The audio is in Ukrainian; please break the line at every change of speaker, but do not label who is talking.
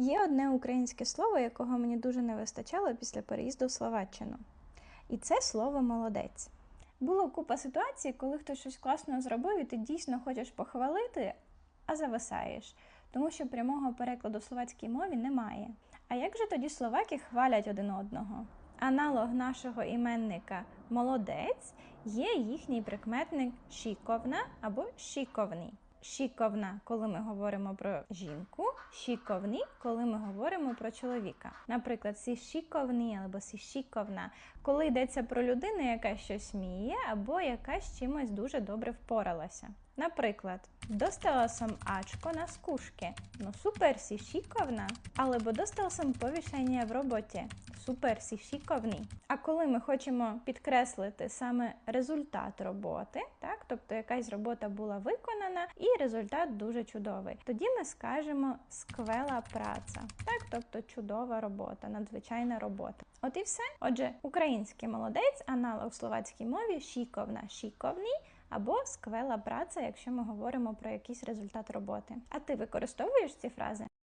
Є одне українське слово, якого мені дуже не вистачало після переїзду в Словаччину. І це слово молодець. Було купа ситуацій, коли хтось щось класно зробив, і ти дійсно хочеш похвалити, а зависаєш, тому що прямого перекладу словацькій мові немає. А як же тоді словаки хвалять один одного? Аналог нашого іменника молодець є їхній прикметник шіковна або шіковний. Шіковна, коли ми говоримо про жінку, шіковні, коли ми говоримо про чоловіка. Наприклад, сі шіковні або сі шіковна, коли йдеться про людину, яка щось вміє, або яка з чимось дуже добре впоралася. Наприклад, dostala som Ačko na skúške. No super, si šikovná. Alebo dostal som повішення в роботі. Супер, си šikovný. А коли ми хочемо підкреслити саме результат роботи, так, тобто якась робота була виконана і результат дуже чудовий, тоді ми скажемо сквела праця, так, тобто чудова робота, надзвичайна робота. От і все. Отже, український молодець, аналог в словацькій мові шіковна, шіковний або сквела праця, якщо ми говоримо про якийсь результат роботи. А ти використовуєш ці фрази?